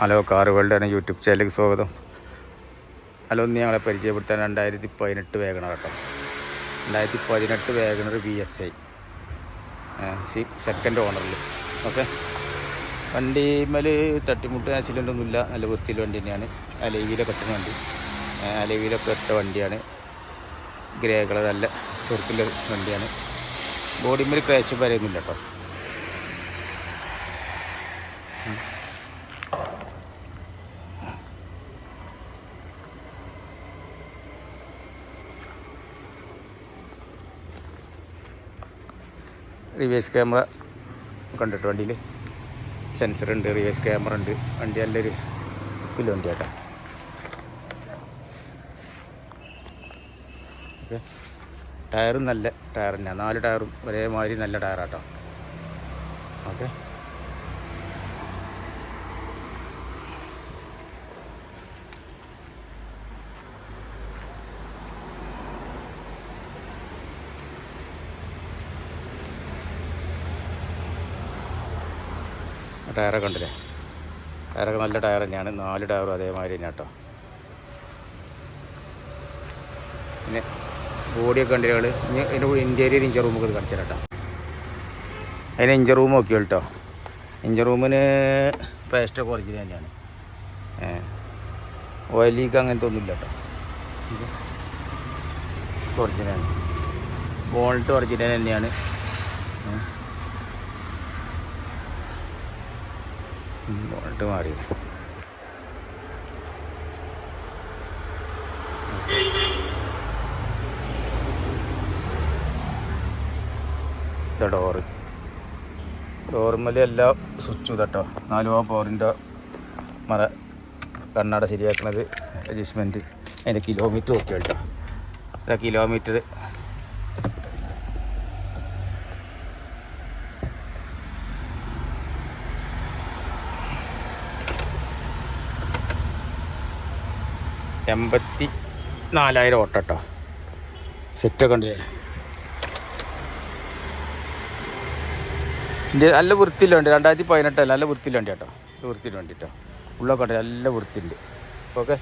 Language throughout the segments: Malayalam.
ഹലോ കാർ എന്ന യൂട്യൂബ് ചാനലിലേക്ക് സ്വാഗതം. ഹലോ ഇന്ന് ഞങ്ങളെ പരിചയപ്പെടുത്താൻ രണ്ടായിരത്തി പതിനെട്ട് വേഗണർ കേട്ടോ. രണ്ടായിരത്തി പതിനെട്ട് wagon R V H I C second ഓണറിൽ okay? വണ്ടിമേൽ തട്ടിമുട്ട് ആക്സിഡന്റ് ഒന്നുമില്ല. നല്ല വൃത്തിയിൽ വണ്ടി തന്നെയാണ്. അലവിയിലെ ഇട്ട വണ്ടി. അലവിയിലൊക്കെ ഇട്ട വണ്ടിയാണ്. ഗ്രേ കളർ നല്ല ചുരുക്കിലെ വണ്ടിയാണ്. ബോഡിമേൽ ക്രാച്ച് വരെയൊന്നുമില്ല കേട്ടോ. റിവേഴ്സ് ക്യാമറ കണ്ടിട്ട് വണ്ടിയിൽ സെൻസർ ഉണ്ട് റിവേഴ്സ് ക്യാമറ ഉണ്ട്. വണ്ടി നല്ലൊരു ഫുല്ല് വണ്ടി കേട്ടോ. ഓക്കെ. ടയറും നല്ല ടയർ തന്നെയാണ് നാല് ടയറും ഒരേമാതിരി നല്ല ടയറാട്ടോ ഓക്കെ. ടയറൊക്കെ കണ്ടില്ലേ ടയറൊക്കെ നല്ല ടയർ തന്നെയാണ്. നാല് ടയറും അതേമാതിരി തന്നെ കേട്ടോ. പിന്നെ ബോഡിയൊക്കെ കണ്ടികൾ ഇനി അതിന്റെ ഇന്റീരിയർ ഇഞ്ചർ റൂമൊക്കെ കാണിച്ചു കേട്ടോ. അതിന് ഇഞ്ചർ റൂം നോക്കിയോ കേട്ടോ. ഇഞ്ചർ റൂമിന് പേസ്റ്റൊക്കെ ഒറിജിനൽ തന്നെയാണ്. ഓയിൽ ലീക്ക് അങ്ങനത്തെ ഒന്നുമില്ല കേട്ടോ. ഒറിജിനലാണ് ബോൾട്ട് ഒറിജിനൽ തന്നെയാണ്. ബോൾട്ട് മാറി. ഡോറ്. ഡോർമൽ എല്ലാ സ്വിച്ചും ഇതട്ടോ നാല് ആ പോറിന്റെ മറ കണ്ണാട ശരിയാക്കുന്നത് അഡ്ജസ്റ്റ്മെന്റ് അതിന്റെ കിലോമീറ്റർ നോക്കിയാൽ കേട്ടോ. കിലോമീറ്റർ എൺപത്തി നാലായിരം ഓട്ടോ കേട്ടോ സെറ്റൊക്കെ ഉണ്ട്. ഇതിന്റെ നല്ല വൃത്തിയിൽ വണ്ടി രണ്ടായിരത്തി പതിനെട്ടല്ല നല്ല വൃത്തിയിൽ വണ്ടി കേട്ടോ വൃത്തിയിൽ വണ്ടി കേട്ടോ ഉള്ളൊക്കെ ഉണ്ട് നല്ല വൃത്തിയുണ്ട്. ഓക്കെ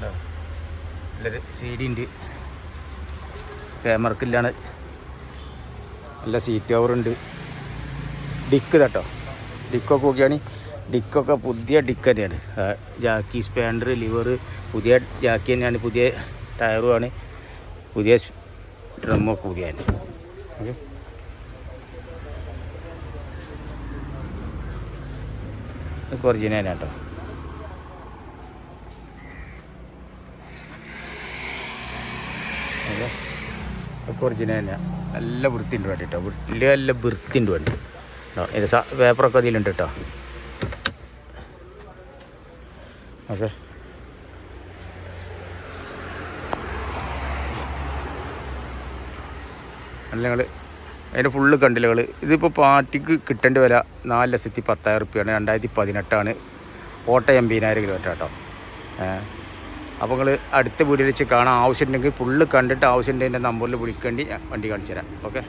നല്ലൊരു സി ഡി ഉണ്ട്. ക്യാമറക്കില്ലാണ് നല്ല സീറ്റ് കവറുണ്ട് ഡിക്ക് കേട്ടോ ഡിക്കൊക്കെ നോക്കിയാണെങ്കിൽ ഡിക്കൊക്കെ പുതിയ ഡിക്ക് തന്നെയാണ്. ജാക്കി സ്പാൻഡർ ലിവർ പുതിയ ജാക്കി തന്നെയാണ്. പുതിയ ടയറുമാണ്. പുതിയ ഡ്രമ്മൊക്കെ പുതിയ തന്നെ. ഓക്കെ. ഒറിജിനൽ തന്നെ കേട്ടോ. ഒക്കെ ഒറിജിനൽ തന്നെയാണ് നല്ല വൃത്തിന്റെ വേണ്ടി കേട്ടോ വലിയ നല്ല വൃത്തിന്റെ വേണ്ടി പേപ്പറൊക്കെ അതിലുണ്ട് കേട്ടോ. ഓക്കെ. അല്ല നിങ്ങൾ അതിന്റെ ഫുള്ള് കണ്ടിലുകൾ ഇതിപ്പോൾ പാർട്ടിക്ക് കിട്ടേണ്ട വില നാല് ലക്ഷത്തി പത്തായിരം റുപ്യാണ് രണ്ടായിരത്തി പതിനെട്ടാണ്. ഓട്ട എൺപതിനായിരം കിലോമീറ്റർ കേട്ടോ അപ്പോൾ നിങ്ങൾ അടുത്ത വീഡിയോയിൽ വെച്ച് കാണാൻ ആവശ്യമുണ്ടെങ്കിൽ ഫുള്ള് കണ്ടിട്ട് ആവശ്യമുണ്ടെങ്കിൽ എന്റെ നമ്പറിൽ വിളിക്കേണ്ടി വണ്ടി കാണിച്ചു തരാം ഓക്കെ?